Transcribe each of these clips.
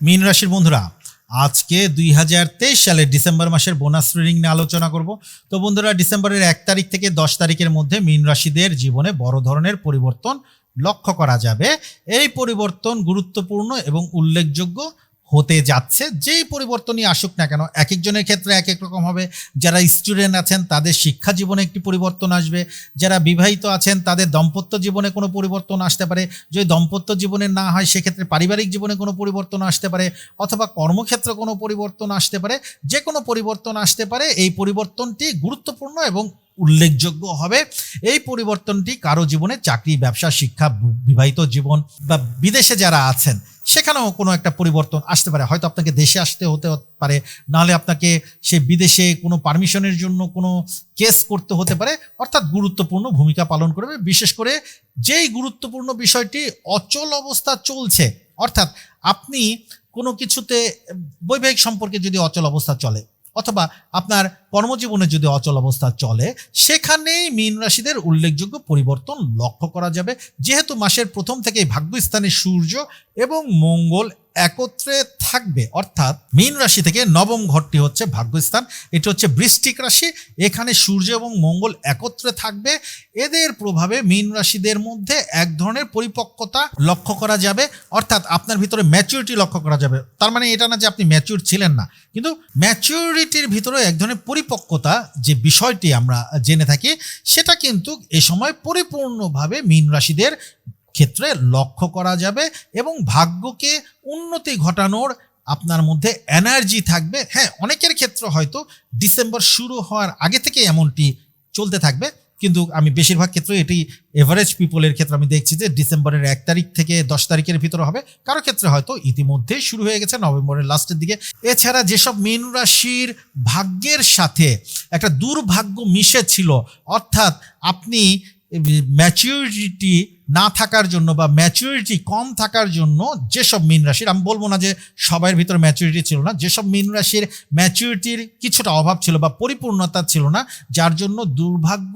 মীন রাশির বন্ধুরা, আজকে দুই হাজার তেইশ সালের ডিসেম্বর মাসের বোনাস রিডিং নিয়ে আলোচনা করব। তো বন্ধুরা, ডিসেম্বরের এক তারিখ থেকে দশ তারিখের মধ্যে মীন রাশিদের জীবনে বড় ধরনের পরিবর্তন লক্ষ্য করা যাবে। এই পরিবর্তন গুরুত্বপূর্ণ এবং উল্লেখযোগ্য। হতে যাচ্ছে, যেই পরিবর্তনই আসুক না কেন, এক একজনের ক্ষেত্রে এক এক রকম হবে। যারা স্টুডেন্ট আছেন, তাদের শিক্ষা জীবনে একটি পরিবর্তন আসবে। যারা বিবাহিত আছেন, তাদের দাম্পত্য জীবনে কোনো পরিবর্তন আসতে পারে। যদি দাম্পত্য জীবনে না হয়, সেক্ষেত্রে পারিবারিক জীবনে কোনো পরিবর্তন আসতে পারে, অথবা কর্মক্ষেত্রে কোনো পরিবর্তন আসতে পারে। যে কোনো পরিবর্তন আসতে পারে, এই পরিবর্তনটি গুরুত্বপূর্ণ এবং উল্লেখযোগ্য হবে। এই পরিবর্তনটি কারও জীবনে চাকরি, ব্যবসা, শিক্ষা, বিবাহিত জীবন বা বিদেশে যারা আছেন, সেখানেও কোনো একটা পরিবর্তন আসতে পারে। হয়তো আপনাকে দেশে আসতে হতে পারে, নাহলে আপনাকে সে বিদেশে কোনো পারমিশনের জন্য কোনো কেস করতে হতে পারে। অর্থাৎ গুরুত্বপূর্ণ ভূমিকা পালন করবে। বিশেষ করে যেই গুরুত্বপূর্ণ বিষয়টি অচল অবস্থা চলছে, অর্থাৎ আপনি কোনো কিছুতে বৈবাহিক সম্পর্কে যদি অচল অবস্থা চলে, অথবা আপনার কর্মজীবনে যদি অচল অবস্থা চলে, সেখানেই মীন রাশিদের উল্লেখযোগ্য পরিবর্তন লক্ষ্য করা যাবে। যেহেতু মাসের প্রথম থেকেই ভাগ্যস্থানে সূর্য এবং মঙ্গল একত্রে থাকবে, অর্থাৎ মীন রাশি থেকে নবম ঘরটি হচ্ছে ভাগ্যস্থান, এটি হচ্ছে বৃষ্টিক রাশি। এখানে সূর্য এবং মঙ্গল একত্রে থাকবে। এদের প্রভাবে মীন রাশিদের মধ্যে এক ধরনের পরিপক্কতা লক্ষ্য করা যাবে, অর্থাৎ আপনার ভিতরে ম্যাচুরিটি লক্ষ্য করা যাবে। তার মানে এটা না যে আপনি ম্যাচিউর ছিলেন না, কিন্তু ম্যাচিউরিটির ভিতরে এক ধরনের পরিপক্কতা যে বিষয়টি আমরা জেনে থাকি, সেটা কিন্তু এ সময় পরিপূর্ণভাবে মীন রাশিদের ক্ষেত্রে লক্ষ্য করা যাবে এবং ভাগ্যকে উন্নতি ঘটানোর আপনার মধ্যে এনার্জি থাকবে। হ্যাঁ অনেকের ক্ষেত্রে হয়তো ডিসেম্বর শুরু হওয়ার আগে থেকে এমনটি চলতে থাকবে। কিন্তু আমি বেশিরভাগ ক্ষেত্রে এটি এভারেজ পিপলের ক্ষেত্রে আমি দেখছি যে ডিসেম্বরের এক তারিখ থেকে দশ তারিখের ভিতরে হবে। কারও ক্ষেত্রে হয়তো ইতিমধ্যে শুরু হয়ে গেছে নভেম্বরের লাস্টের দিকে। এছাড়া যেসব মীন রাশির ভাগ্যের সাথে একটা দুর্ভাগ্য মিশে ছিল, অর্থাৎ আপনি ম্যাচিউরিটি না থাকার জন্য বা ম্যাচুরিটি কম থাকার জন্য যেসব মীন রাশির, আমি বলব না যে সবার ভিতরে ম্যাচুরিটি ছিল না, যেসব মীন রাশির ম্যাচুরিটির কিছুটা অভাব ছিল বা পরিপূর্ণতা ছিল না, যার জন্য দুর্ভাগ্য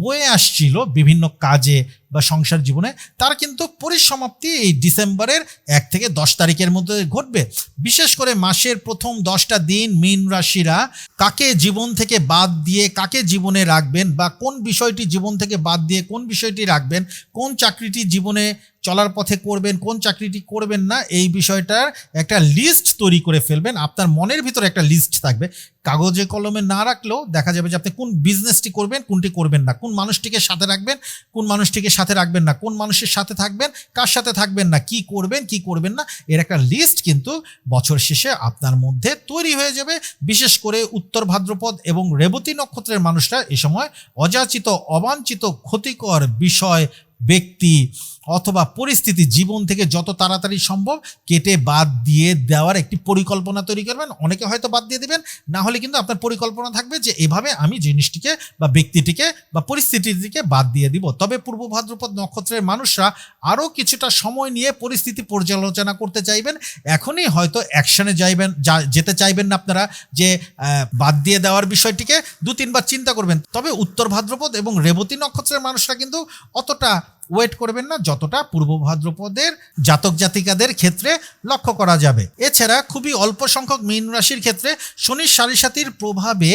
বয়ে আসছিল বিভিন্ন কাজে বা সংসার জীবনে, তার কিন্তু পরিসমাপ্তি এই ডিসেম্বরের এক থেকে দশ তারিখের মধ্যে ঘটবে। বিশেষ করে মাসের প্রথম দশটা দিন মীন রাশিরা কাকে জীবন থেকে বাদ দিয়ে কাকে জীবনে রাখবেন বা কোন বিষয়টি জীবন থেকে বাদ দিয়ে কোন বিষয়টি রাখবেন, কোন চাকরিটি জীবনে চলার পথে করবেন, কোন চাকরিটি করবেন না, এই বিষয়টার একটা লিস্ট তৈরি করে ফেলবেন। আপনার মনের ভিতরে একটা লিস্ট থাকবে। কাগজে কলমে না রাখলেও দেখা যাবে যে আপনি কোন বিজনেসটি করবেন, কোনটি করবেন না। কোন মানুষটিকে সাথে রাখবেন, কোন মানুষটিকে সাথে রাখবেন না। কোন মানুষের সাথে থাকবেন, কার সাথে থাকবেন না। কি করবেন কি করবেন না, এর একটা লিস্ট কিন্তু বছর শেষে আপনার মধ্যে তৈরি হয়ে যাবে। বিশেষ করে উত্তর ভাদ্রপদ এবং রেবতী নক্ষত্রের মানুষরা এ সময় অযাচিত, অবাঞ্ছিত, ক্ষতিকর বিষয় ব্যক্তি অথবা পরিস্থিতি জীবন থেকে যত তাড়াতাড়ি সম্ভব কেটে বাদ দিয়ে দেওয়ার একটি পরিকল্পনা তৈরি করবেন। অনেকে হয়তো বাদ দিয়ে দেবেন, না হলে কিন্তু আপনার পরিকল্পনা থাকবে যে এভাবে আমি জিনিসটিকে বা ব্যক্তিটিকে বা পরিস্থিতিটিকে বাদ দিয়ে দিব। তবে পূর্ব ভাদ্রপদ নক্ষত্রের মানুষরা আরও কিছুটা সময় নিয়ে পরিস্থিতি পর্যালোচনা করতে চাইবেন। এখনই হয়তো অ্যাকশনে যাইবেন যেতে চাইবেন না আপনারা যে বাদ দিয়ে দেওয়ার বিষয়টিকে দু তিনবার চিন্তা করবেন। তবে উত্তর ভাদ্রপদ এবং রেবতী নক্ষত্রের মানুষরা কিন্তু অতটা ওয়েট করবেন না, যতটা পূর্ব ভাদ্রপদের জাতক জাতিকাদের ক্ষেত্রে লক্ষ্য করা যাবে। এছাড়া খুবই অল্প সংখ্যক মীন রাশির ক্ষেত্রে শনির সারিসাতির প্রভাবে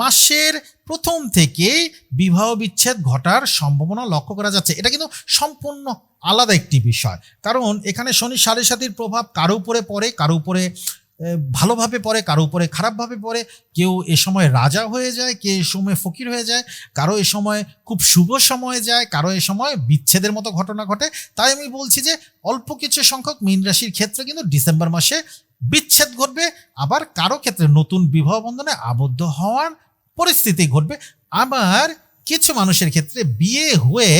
মাসের প্রথম থেকেই বিবাহ বিচ্ছেদ ঘটার সম্ভাবনা লক্ষ্য করা যাচ্ছে। এটা কিন্তু সম্পূর্ণ আলাদা একটি বিষয়। কারণ এখানে শনি সাড়ে সাতির প্রভাব কারও উপরে পড়ে, কারও উপরে ভালোভাবে পড়ে, কারও উপরে খারাপভাবে পড়ে, কেউ এ সময় রাজা হয়ে যায় কে এ সময় ফকির হয়ে যায়, কারও এ সময় খুব শুভ সময়ে যায়, কারও এ সময় বিচ্ছেদের মতো ঘটনা ঘটে। তাই আমি বলছি যে, অল্প কিছু সংখ্যক মীন রাশির ক্ষেত্রে কিন্তু ডিসেম্বর মাসে বিচ্ছেদ ঘটবে, আবার কারও ক্ষেত্রে নতুন বিবাহ বন্ধনে আবদ্ধ হওয়ার পরিস্থিতি ঘটবে। আবার কিছু মানুষের ক্ষেত্রে বিয়ে হয়ে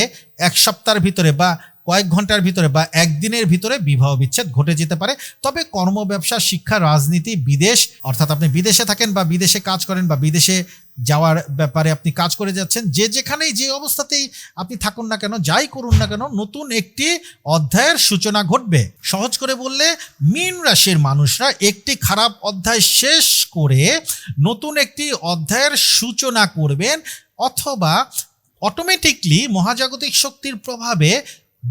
এক সপ্তাহের ভিতরে বা কয়েক ঘণ্টার ভিতরে বা একদিনের ভিতরে বিবাহ বিচ্ছেদ ঘটে যেতে পারে। তবে কর্ম, ব্যবসা, শিক্ষা, রাজনীতি, বিদেশ, অর্থাৎ আপনি বিদেশে থাকেন বা বিদেশে কাজ করেন বা বিদেশে যাওয়ার ব্যাপারে আপনি কাজ করে যাচ্ছেন, যে যেখানেই যে অবস্থাতেই আপনি থাকুন না কেন, যাই করুন না কেন, নতুন একটি অধ্যায়ের সূচনা ঘটবে। সহজ করে বললে, মীন রাশির মানুষরা একটি খারাপ অধ্যায় শেষ করে নতুন একটি অধ্যায়ের সূচনা করবেন, অথবা অটোমেটিকলি মহাজাগতিক শক্তির প্রভাবে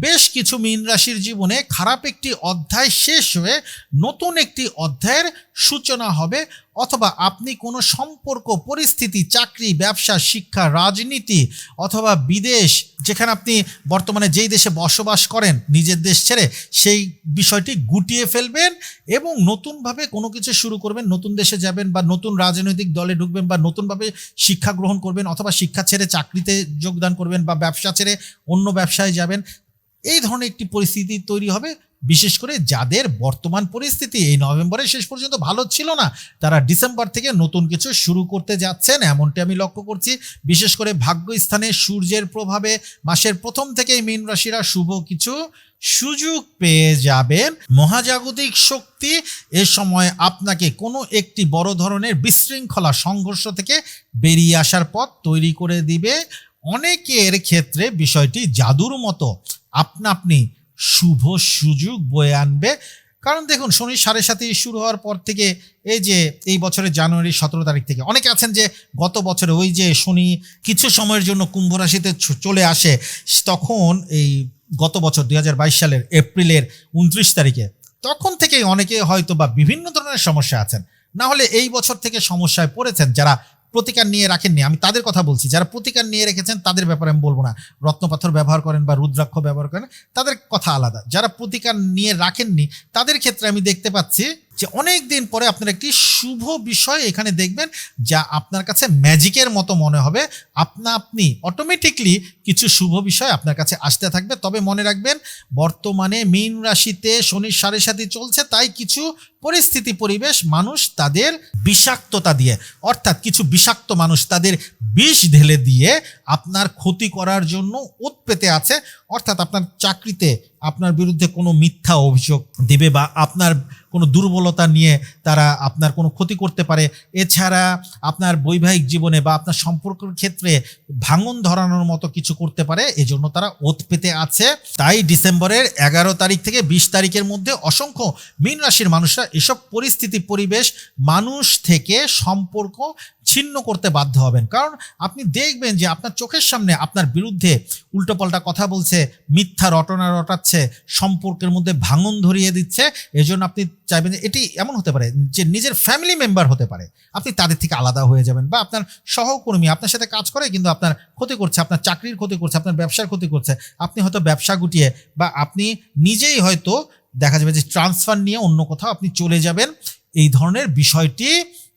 বেশ কিছু মীন রাশির জীবনে খারাপ একটি অধ্যায় শেষ হয়ে নতুন একটি অধ্যায়ের সূচনা হবে, অথবা আপনি কোনো সম্পর্ক, পরিস্থিতি, চাকরি, ব্যবসা, শিক্ষা, রাজনীতি, অথবা বিদেশ, যেখানে আপনি বর্তমানে যেই দেশে বসবাস করেন, নিজের দেশ ছেড়ে, সেই বিষয়টি গুটিয়ে ফেলবেন এবং নতুনভাবে কোনো কিছু শুরু করবেন, নতুন দেশে যাবেন বা নতুন রাজনৈতিক দলে ঢুকবেন বা নতুনভাবে শিক্ষা গ্রহণ করবেন, অথবা শিক্ষা ছেড়ে চাকরিতে যোগদান করবেন বা ব্যবসা ছেড়ে অন্য ব্যবসায় যাবেন এই ধরনের একটি পরিস্থিতি তৈরি হবে। বিশেষ করে যাদের বর্তমান পরিস্থিতি এই নভেম্বরের শেষ পর্যন্ত ভালো ছিল না, তারা ডিসেম্বর থেকে নতুন কিছু শুরু করতে যাচ্ছেন, এমনটি আমি লক্ষ্য করছি। বিশেষ করে ভাগ্য স্থানে সূর্যের প্রভাবে মাসের প্রথম থেকেই মীন রাশিরা শুভ কিছু সুযোগ পেয়ে যাবেন। মহাজাগতিক শক্তি এ সময় আপনাকে কোনো একটি বড় ধরনের বিশৃঙ্খলা, সংঘর্ষ থেকে বেরিয়ে আসার পথ তৈরি করে দিবে। অনেকের ক্ষেত্রে বিষয়টি জাদুর মতো আপনা আপনি শুভ সুযোগ বয়ে আনবে। কারণ দেখুন, শনি সাড়ে সাথে শুরু হওয়ার পর থেকে এই যে এই বছরের জানুয়ারি সতেরো তারিখ থেকে অনেকে আছেন যে গত বছরে ওই যে শনি কিছু সময়ের জন্য কুম্ভ রাশিতে চলে আসে, তখন এই গত বছর দু হাজার বাইশ সালের এপ্রিলের উনত্রিশ তারিখে তখন থেকেই অনেকে হয়তো বা বিভিন্ন ধরনের সমস্যা আছেন। না হলে এই বছর থেকে সমস্যায় পড়েছেন যারা প্রতিকার নিয়ে রাখেননি। আমি তাদের কথা বলছি। যারা প্রতিকার নিয়ে রেখেছেন, তাদের ব্যাপারে আমি বলব না। রত্নপাথর ব্যবহার করেন বা রুদ্রাক্ষ ব্যবহার করেন, তাদের কথা আলাদা। যারা প্রতিকার নিয়ে রাখেননি, তাদের ক্ষেত্রে আমি দেখতে পাচ্ছি যে অনেক দিন পরে আপনার একটি শুভ বিষয় এখানে দেখবেন যা আপনার কাছে ম্যাজিকের মতো মনে হবে। আপনা আপনি অটোমেটিকলি কিছু শুভ বিষয় আপনার কাছে আসতে থাকবে। তবে মনে রাখবেন, বর্তমানে মীন রাশিতে শনির সাড়ে সাথে চলছে, তাই কিছু পরিস্থিতি পরিবেশ মানুষ তাদের বিষাক্ততা দিয়ে, অর্থাৎ কিছু বিষাক্ত মানুষ তাদের বিষ ঢেলে দিয়ে আপনার ক্ষতি করার জন্য ওত পেতে আছে। অর্থাৎ আপনার চাকরিতে আপনার বিরুদ্ধে কোনো মিথ্যা অভিযোগ দেবে বা আপনার কোনো দুর্বলতা নিয়ে তারা আপনার কোনো ক্ষতি করতে পারে, এছাড়া আপনার বৈবাহিক জীবনে বা আপনার সম্পর্কের ক্ষেত্রে ভাঙন ধরানোর মতো কিছু করতে পারে, এজন্য তারা ওত পেতে আছে। তাই ডিসেম্বরের এগারো তারিখ থেকে বিশ তারিখের মধ্যে অসংখ্য মীন রাশির মানুষরা এসব পরিস্থিতি, পরিবেশ, মানুষ থেকে সম্পর্ক ছিন্ন করতে বাধ্য হবেন। কারণ আপনি দেখবেন যে আপনার চোখের সামনে আপনার বিরুদ্ধে উল্টোপাল্টা কথা বলছে, মিথ্যা রটনা রটাচ্ছে, সম্পর্কের মধ্যে ভাঙন ধরিয়ে দিচ্ছে, এজন্য আপনি চাইবেন যে এটি এমন হতে পারে যে নিজের ফ্যামিলি মেম্বার হতে পারে। আপনি তাদের থেকে আলাদা হয়ে যাবেন বা আপনার সহকর্মী আপনার সাথে কাজ করে কিন্তু আপনার ক্ষতি করছে, আপনার চাকরির ক্ষতি করছে, আপনার ব্যবসার ক্ষতি করছে। আপনি হয়তো ব্যবসা গুটিয়ে বা আপনি নিজেই হয়তো দেখা যাবে যে ট্রান্সফার নিয়ে অন্য কোথাও আপনি চলে যাবেন। এই ধরনের বিষয়টি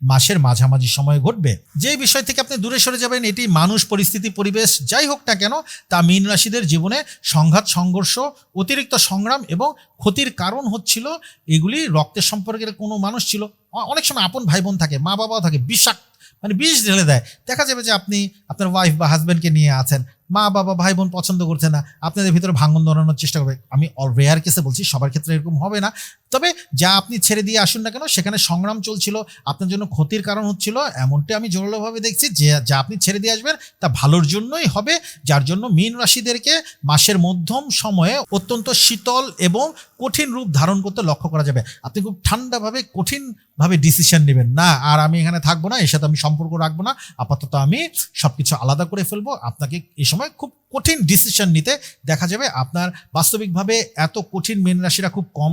মাসের মাঝামাঝি সময়ে ঘটবে। যে বিষয় থেকে আপনি দূরে সরে যাবেন, এটি মানুষ, পরিস্থিতি, পরিবেশ, যাই হোক না কেন, তা মীন রাশিদের জীবনে সংঘাত, সংঘর্ষ, অতিরিক্ত সংগ্রাম এবং ক্ষতির কারণ হচ্ছিল এগুলি রক্তের সম্পর্কের কোনো মানুষ ছিল। অনেক সময় আপন ভাই বোন থাকে মা বাবাও থাকে, বিষাক্ত মানে বিষ ঢেলে দেয়। দেখা যাবে যে আপনি আপনার ওয়াইফ বা হাজব্যান্ডকে নিয়ে আছেন মা, বাবা, ভাই, বোন পছন্দ করছে না, আপনাদের ভিতরে ভাঙন ধরানোর চেষ্টা করবে। আমি রেয়ার কেসে বলছি, সবার ক্ষেত্রে এরকম হবে না। তবে যা আপনি ছেড়ে দিয়ে আসুন না কেন, সেখানে সংগ্রাম চলছিল, আপনার জন্য ক্ষতির কারণ হচ্ছিল, এমনটি আমি জোরালোভাবে দেখছি যে, যা আপনি ছেড়ে দিয়ে আসবেন, তা ভালোর জন্যই হবে, যার জন্য মীন রাশিদেরকে মাসের মধ্যম সময়ে অত্যন্ত শীতল এবং কঠিন রূপ ধারণ করতে লক্ষ্য করা যাবে। আপনি খুব ঠান্ডাভাবে, কঠিনভাবে ডিসিশন নেবেন। না, আর আমি এখানে থাকব না, এর সাথে আমি সম্পর্ক রাখব না, আপাতত আমি সবকিছু আলাদা করে ফেলব, আপনাকে এই সময় খুব কঠিন ডিসিশন নিতে দেখা যাবে। আপনার বাস্তবিকভাবে এত কঠিন মীন রাশিরা খুব কম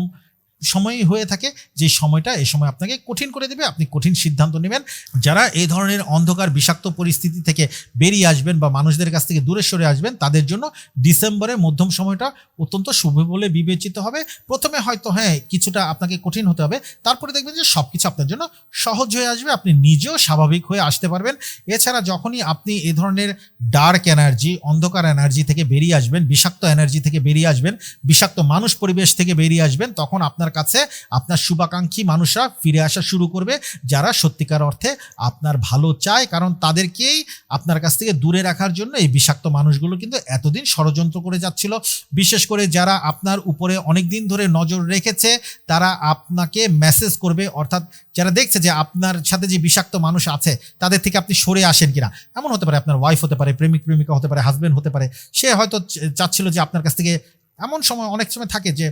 সময়ই হয়ে থাকে, যে সময়টা এই সময় আপনাকে কঠিন করে দেবে, আপনি কঠিন সিদ্ধান্ত নেবেন। যারা এই ধরনের অন্ধকার, বিষাক্ত পরিস্থিতি থেকে বেরিয়ে আসবেন বা মানুষদের কাছ থেকে দূরে সরে আসবেন, তাদের জন্য ডিসেম্বরের মধ্যম সময়টা অত্যন্ত শুভ বলে বিবেচিত হবে। প্রথমে হয়তো হ্যাঁ কিছুটা আপনাকে কঠিন হতে হবে, তারপরে দেখবেন যে সব কিছু আপনার জন্য সহজ হয়ে আসবে, আপনি নিজেও স্বাভাবিক হয়ে আসতে পারবেন। এছাড়া যখনই আপনি এ ধরনের ডার্ক এনার্জি অন্ধকার এনার্জি থেকে বেরিয়ে আসবেন, বিষাক্ত এনার্জি থেকে বেরিয়ে আসবেন, বিষাক্ত মানুষ পরিবেশ থেকে বেরিয়ে আসবেন, তখন আপনার কাছে আপনার শুভাকাঙ্ক্ষী মানুষরা ফিরে আসা শুরু করবে, যারা সত্যিকার অর্থে আপনার ভালো চায়। কারণ তাদেরকেই আপনার কাছ থেকে দূরে রাখার জন্য এই বিষাক্ত মানুষগুলো কিন্তু এতদিন ষড়যন্ত্র করে যাচ্ছিল। বিশেষ করে যারা আপনার উপরে অনেক দিন ধরে নজর রেখেছে, তারা আপনাকে মেসেজ করবে, অর্থাৎ যারা দেখছে যে আপনার সাথে যে বিষাক্ত মানুষ আছে, তাদের থেকে আপনি সরে আসেন কিনা। এমন হতে পারে আপনার ওয়াইফ হতে পারে, প্রেমিক, প্রেমিকা হতে পারে হাজব্যান্ড হতে পারে। সে হয়তো চাচ্ছিল যে আপনার কাছ থেকে এমন সময়, অনেক সময় থাকে যে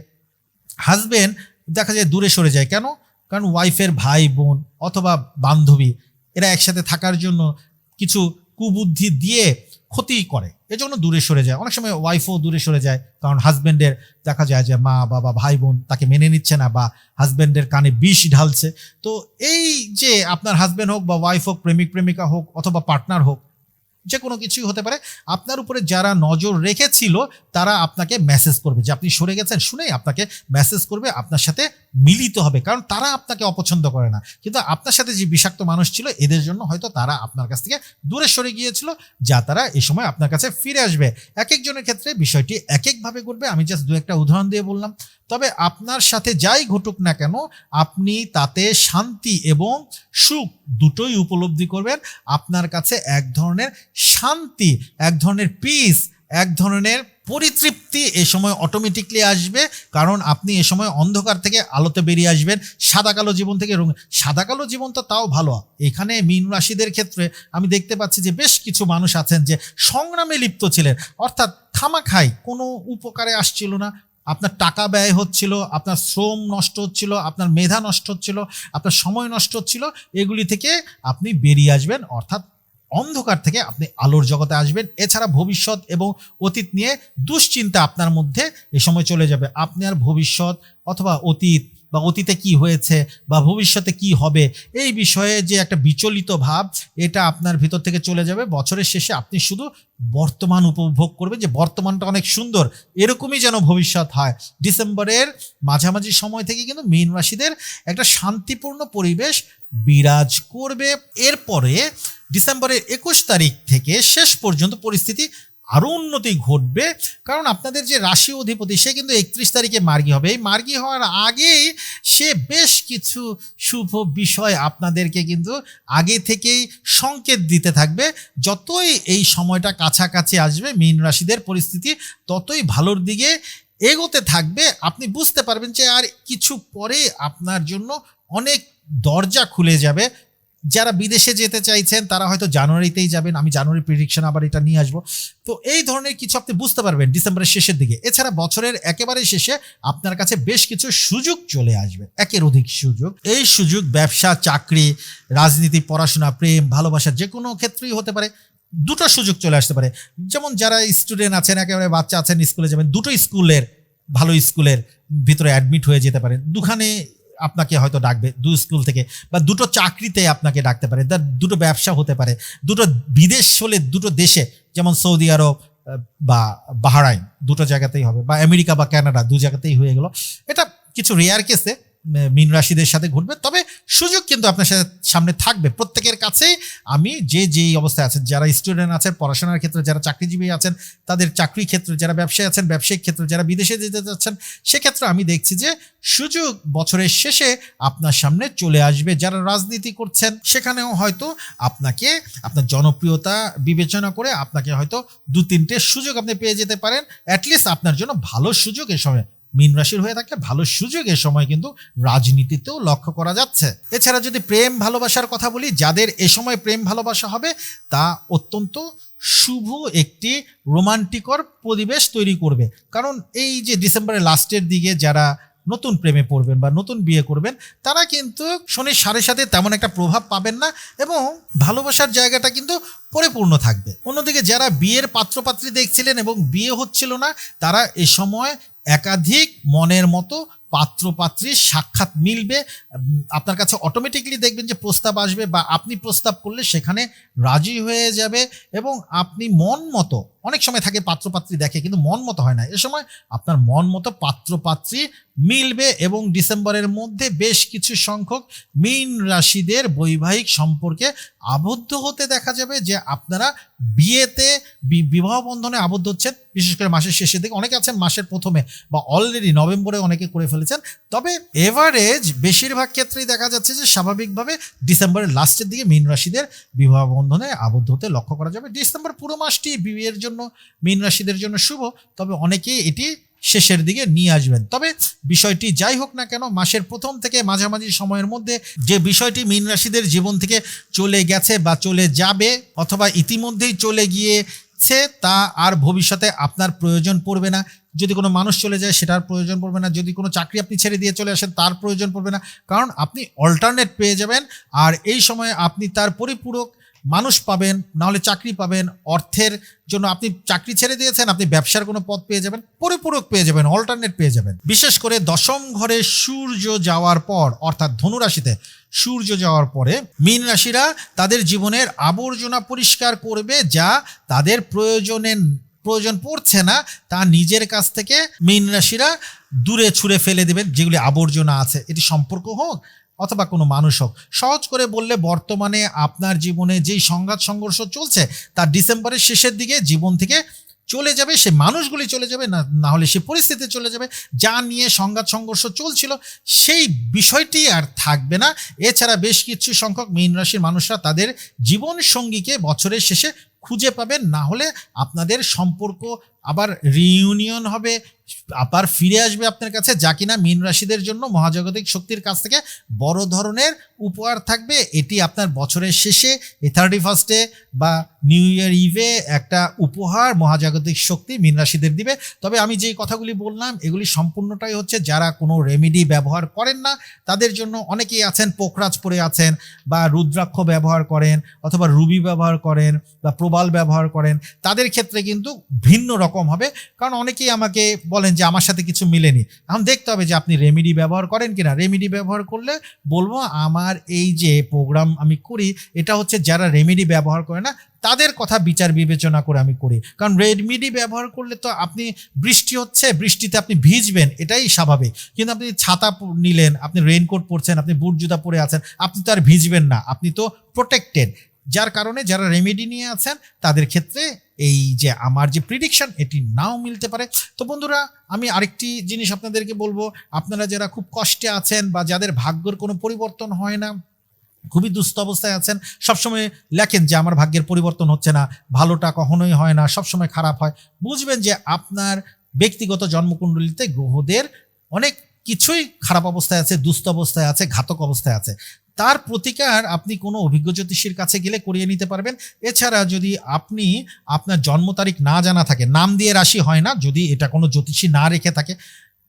হাজবেন্ড দেখা যায় দূরে সরে যায়। কেন? কারণ ওয়াইফের ভাই বোন অথবা বান্ধবী, এরা একসাথে থাকার জন্য কিছু কুবুদ্ধি দিয়ে ক্ষতি করে। এজন্য দূরে সরে যায়। অনেক সময় ওয়াইফও দূরে সরে যায়। কারণ হাজব্যান্ডের দেখা যায় যে মা, বাবা ভাই বোন তাকে মেনে নিচ্ছে না বা হাজব্যান্ডের কানে বিষ ঢালছে। তো এই যে আপনার হাজব্যান্ড হোক বা ওয়াইফ হোক, প্রেমিক, প্রেমিকা হোক অথবা পার্টনার হোক যে কোনো কিছুই হতে পারে, আপনার উপরে যারা নজর রেখেছিল, তারা আপনাকে মেসেজ করবে। যে আপনি সরে গেছেন শুনেই আপনাকে মেসেজ করবে, আপনার সাথে মিলিত হবে। কারণ তারা আপনাকে অপছন্দ করে না। কিন্তু আপনার সাথে যে বিষাক্ত মানুষ ছিল, এদের জন্য হয়তো তারা আপনার কাছ থেকে দূরে সরে গিয়েছিল, যা তারা এই সময় আপনার কাছে ফিরে আসবে। এক একজনের ক্ষেত্রে বিষয়টি এক একভাবে ঘটবে। আমি জাস্ট দু একটা উদাহরণ দিয়ে বললাম। তবে আপনার সাথে যাই ঘটুক না কেন, আপনি তাতে শান্তি এবং সুখ দুটোই উপলব্ধি করবেন। আপনার কাছে এক ধরনের শান্তি, এক ধরনের পিস এক ধরনের পরিতৃপ্তি এ সময় অটোমেটিকলি আসবে, কারণ আপনি এ সময় অন্ধকার থেকে আলোতে বেরিয়ে আসবেন, সাদা কালো জীবন থেকে রঙ সাদা কালো জীবন তো তাও ভালো। এখানে মীন রাশিদের ক্ষেত্রে আমি দেখতে পাচ্ছি যে বেশ কিছু মানুষ আছেন যে সংগ্রামে লিপ্ত ছিলেন। অর্থাৎ থামা খামাখাই কোনো উপকারে আসছিল না। আপনার টাকা ব্যয় হচ্ছিল, আপনার শ্রম নষ্ট হচ্ছিল, আপনার মেধা নষ্ট হচ্ছিল, আপনার সময় নষ্ট হচ্ছিল, এগুলি থেকে আপনি বেরিয়ে আসবেন। অর্থাৎ অন্ধকার থেকে আপনি আলোর জগতে আসবেন। এছাড়া ভবিষ্যৎ এবং অতীত নিয়ে দুশ্চিন্তা আপনার মধ্যে এ সময় চলে যাবে। আপনার ভবিষ্যৎ অথবা অতীত বা অতীতে কি হয়েছে বা ভবিষ্যতে কি হবে, এই বিষয়ে যে একটা বিচলিত ভাব, এটা আপনার ভিতর থেকে চলে যাবে। বছরের শেষে আপনি শুধু বর্তমান উপভোগ করবেন যে বর্তমানটা অনেক সুন্দর, এরকমই যেন ভবিষ্যৎ হয়। ডিসেম্বরের মাঝামাঝি সময় থেকে কিন্তু মীন রাশিদের একটা শান্তিপূর্ণ পরিবেশ বিরাজ করবে। এরপরে ডিসেম্বরের একুশ তারিখ থেকে শেষ পর্যন্ত পরিস্থিতি আরও উন্নতি ঘটবে। কারণ আপনাদের যে রাশি অধিপতি, সে কিন্তু একত্রিশ তারিখে মার্গী হবে। এই মার্গী হওয়ার আগেই সে বেশ কিছু শুভ বিষয় আপনাদেরকে কিন্তু আগে থেকেই সংকেত দিতে থাকবে। যতই এই সময়টা কাছাকাছি আসবে, মীন রাশিদের পরিস্থিতি ততই ভালোর দিকে এগোতে থাকবে। আপনি বুঝতে পারবেন যে আর কিছু পরে আপনার জন্য অনেক দরজা খুলে যাবে। যারা বিদেশে যেতে চাইছেন, তারা হয়তো জানুয়ারিতেই যাবেন। আমি জানুয়ারি প্রিডিকশন আবার এটা নিয়ে আসব। তো এই ধরনের কিছু আপনি বুঝতে পারবেন ডিসেম্বরের শেষের দিকে। এছাড়া বছরের একেবারে শেষে আপনার কাছে বেশ কিছু সুযোগ চলে আসবে। একের অধিক সুযোগ। এই সুযোগ, ব্যবসা, চাকরি, রাজনীতি, পড়াশোনা, প্রেম, ভালোবাসা যে কোনো ক্ষেত্রেই হতে পারে। দুটো সুযোগ চলে আসতে পারে। যেমন যারা স্টুডেন্ট আছেন, একেবারে বাচ্চা আছেন, স্কুলে যাবেন দুটো স্কুলের, ভালো স্কুলের ভিতরে অ্যাডমিট হয়ে যেতে পারে। দুখানে আপনাকে হয়তো ডাকবে দু স্কুল থেকে বা দুটো চাকরিতে আপনাকে ডাকতে পারে তার দুটো ব্যবসা হতে পারে, দুটো বিদেশ হলে দুটো দেশে, যেমন সৌদি আরব বা বাহারাইন, দুটো জায়গাতেই হবে, বা আমেরিকা বা কানাডা দু জায়গাতেই হয়ে গেল। এটা কিছু রেয়ার কেসে মিন রাশিদের সাথে ঘটবে তবে সুযোগ কিন্তু আপনার সাথে সামনে থাকবে। প্রত্যেকের কাছেই আমি যে, যেই অবস্থায় আছেন, যারা স্টুডেন্ট আছেন, পড়াশোনার ক্ষেত্রে যারা চাকরিজীবী আছেন, তাদের চাকরি ক্ষেত্রে যারা ব্যবসায়ী আছেন, ব্যবসায়িক ক্ষেত্রে যারা বিদেশে যেতে যাচ্ছেন, সেক্ষেত্রে আমি দেখছি যে সুযোগ বছরের শেষে আপনার সামনে চলে আসবে। যারা রাজনীতি করছেন, সেখানেও হয়তো আপনাকে, আপনার জনপ্রিয়তা বিবেচনা করে আপনাকে হয়তো দু তিনটে সুযোগ আপনি পেয়ে যেতে পারেন। অ্যাটলিস্ট আপনার জন্য ভালো সুযোগ এ সময় মীন রাশির হয়ে থাকলে ভালো সুযোগ এ সময় কিন্তু রাজনীতিতেও লক্ষ্য করা যাচ্ছে। এছাড়া যদি প্রেম ভালোবাসার কথা বলি, যাদের এ সময় প্রেম ভালোবাসা হবে, তা অত্যন্ত শুভ একটি রোমান্টিকর পরিবেশ তৈরি করবে। কারণ এই যে ডিসেম্বরের লাস্টের দিকে যারা নতুন প্রেমে পড়বেন বা নতুন বিয়ে করবেন, তারা কিন্তু শনির সাড়ে সাথে তেমন একটা প্রভাব পাবেন না এবং ভালোবাসার জায়গাটা কিন্তু পরিপূর্ণ থাকবে। অন্যদিকে যারা বিয়ের পাত্রপাত্রী দেখছিলেন এবং বিয়ে হচ্ছিল না, তারা এ সময় একাধিক মনের মতো পাত্রপাত্রীর সাক্ষাৎ মিলবে। আপনার কাছে অটোমেটিকলি দেখবেন যে প্রস্তাব আসবে বা আপনি প্রস্তাব করলে সেখানে রাজি হয়ে যাবে এবং আপনি মন মতো, অনেক সময় থাকে পাত্রপাত্রী দেখে কিন্তু মন মতো হয় না। এ সময় আপনার মন মতো পাত্রপাত্রী মিলবে এবং ডিসেম্বরের মধ্যে বেশ কিছু সংখ্যক মীন রাশিদের বৈবাহিক সম্পর্কে আবদ্ধ হতে দেখা যাবে যে আপনারা বিয়েতে বিবাহ বন্ধনে আবদ্ধ হচ্ছেন, বিশেষ করে মাসের শেষের দিকে। অনেকে আছেন মাসের প্রথমে বা অলরেডি নভেম্বরে অনেকে করে ফেলেছেন। তবে এভারেজ বেশিরভাগ ক্ষেত্রেই দেখা যাচ্ছে যে স্বাভাবিকভাবে ডিসেম্বরের লাস্টের দিকে মীন রাশিদের বিবাহ বন্ধনে আবদ্ধ হতে লক্ষ্য করা যাবে। ডিসেম্বর পুরো মাসটি বিয়ের জন্য, মীন রাশিদের জন্য শুভ। তবে অনেকেই এটি শেষের দিকে নিয়ে আসবেন। তবে বিষয়টি যাই হোক না কেন, মাসের প্রথম থেকে মাঝামাঝি সময়ের মধ্যে যে বিষয়টি মীন রাশিদের জীবন থেকে চলে গেছে বা চলে যাবে অথবা ইতিমধ্যেই চলে গিয়েছে তা আর ভবিষ্যতে আপনার প্রয়োজন পড়বে না। যদি কোনো মানুষ চলে যায়, সেটার প্রয়োজন পড়বে না। যদি কোনো চাকরি আপনি ছেড়ে দিয়ে চলে আসেন, তার প্রয়োজন পড়বে না। কারণ আপনি অল্টারনেট পেয়ে যাবেন। আর এই সময়ে আপনি তার পরিপূরক মানুষ পাবেন না হলে চাকরি পাবেন, অর্থের জন্য আপনি চাকরি ছেড়ে দিয়েছেন, আপনি ব্যবসার কোনো পথ পেয়ে যাবেন, পরিপূরক পেয়ে যাবেন অল্টারনেট পেয়ে যাবেন। বিশেষ করে দশম ঘরে সূর্য যাওয়ার পর, অর্থাৎ ধনুরাশিতে সূর্য যাওয়ার পরে মীন রাশিরা তাদের জীবনের আবর্জনা পরিষ্কার করবে যা তাদের প্রয়োজনে, প্রয়োজন পড়ছে না, তা নিজের কাছ থেকে মীন রাশিরা দূরে ছুঁড়ে ফেলে দেবেন, যেগুলি আবর্জনা আছে। এটি সম্পর্ক হোক অথবা কোনো মানুষ হোক, সহজ করে বললে বর্তমানে আপনার জীবনে যেই সংঘাত সংঘর্ষ চলছে তা ডিসেম্বরের শেষের দিকে জীবন থেকে চলে যাবে, সে মানুষগুলি চলে যাবে, না না হলে সে পরিস্থিতি চলে যাবে, যা নিয়ে সংঘাত সংঘর্ষ চলছিল, সেই বিষয়টি আর থাকবে না। এছাড়া বেশ কিছু সংখ্যক মীন রাশির মানুষরা তাদের জীবন সঙ্গীকে বছরের শেষে খুঁজে পাবেন, না হলে আপনাদের সম্পর্ক আবার রিইউনিয়ন হবে, আবার ফিরে আসবে আপনার কাছে, যা কিনা মীন রাশিদের জন্য মহাজাগতিক শক্তির কাছ থেকে বড় ধরনের উপহার থাকবে। এটি আপনার বছরের শেষে থার্টি ফার্স্টে বা নিউ ইয়ার ইভে একটা উপহার, মহাজাগতিক শক্তি মীন রাশিদের দিবে। তবে আমি যেই কথাগুলি বললাম, এগুলি সম্পূর্ণটাই হচ্ছে যারা কোনো রেমেডি ব্যবহার করেন না, তাদের জন্য অনেকেই আছেন পোখরাজ পরে আছেন বা রুদ্রাক্ষ ব্যবহার করেন অথবা রুবি ব্যবহার করেন বা প্রবাল ব্যবহার করেন, তাদের ক্ষেত্রে কিন্তু ভিন্ন রকম হবে। কারণ অনেকেই আমাকে বলেন যে আমার সাথে কিছু মিলেনি। এখন দেখতে হবে যে আপনি রেমেডি ব্যবহার করেন কিনা। রেমেডি ব্যবহার করলে বলব আমার এই যে প্রোগ্রাম আমি করি, এটা হচ্ছে যারা রেমেডি ব্যবহার করে না, তাদের কথা বিচার বিবেচনা করে আমি করি। কারণ রেডমিডি ব্যবহার করলে তো আপনি বৃষ্টি হচ্ছে, বৃষ্টিতে আপনি ভিজবেন, এটাই স্বাভাবিক। কিন্তু আপনি ছাতা নিলেন, আপনি রেইনকোট পরছেন, আপনি বুট জুতা পরে আছেন, আপনি তো আর ভিজবেন না, আপনি তো প্রোটেক্টেড যার কারণে যারা রেমেডি নিয়ে আছেন, তাদের ক্ষেত্রে এই যে আমার যে প্রিডিকশন এটি নাও মিলতে পারে। তো বন্ধুরা, আমি আরেকটি জিনিস আপনাদেরকে বলব। আপনারা যারা খুব কষ্টে আছেন বা যাদের ভাগ্যর কোনো পরিবর্তন হয় না, খুবই দুস্থ অবস্থায় আছেন, সবসময় লেখেন যে আমার ভাগ্যের পরিবর্তন হচ্ছে না, ভালোটা কখনোই হয় না, সবসময় খারাপ হয়। বুঝবেন যে আপনার ব্যক্তিগত জন্মকুণ্ডলিতে গ্রহদের অনেক কিছুই খারাপ অবস্থায় আছে, দুস্থ অবস্থায় আছে, ঘাতক অবস্থায় আছে। তার প্রতিকার আপনি কোনো অভিজ্ঞ জ্যোতিষীর কাছে গেলে করিয়ে নিতে পারবেন। এছাড়া যদি আপনি আপনার জন্ম তারিখ না জানা থাকে, নাম দিয়ে রাশি হয় না, যদি এটা কোনো জ্যোতিষী না রেখে থাকে,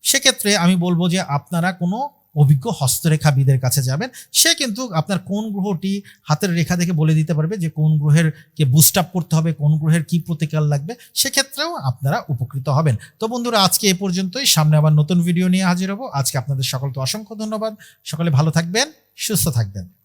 সেক্ষেত্রে আমি বলব যে আপনারা কোনো অভিজ্ঞ হস্তরেখাবিদের কাছে যাবেন। সে কিন্তু আপনার কোন গ্রহটি হাতের রেখা দেখে বলে দিতে পারবে যে কোন গ্রহের কে বুস্ট আপ করতে হবে, কোন গ্রহের কি প্রতিকার লাগবে, সেক্ষেত্রেও আপনারা উপকৃত হবেন। তো বন্ধুরা, আজকে এ পর্যন্তই। সামনে আবার নতুন ভিডিও নিয়ে হাজির হব। আজকে আপনাদের সকলকে অসংখ্য ধন্যবাদ। সকলে ভালো থাকবেন, সুস্থ থাকবেন।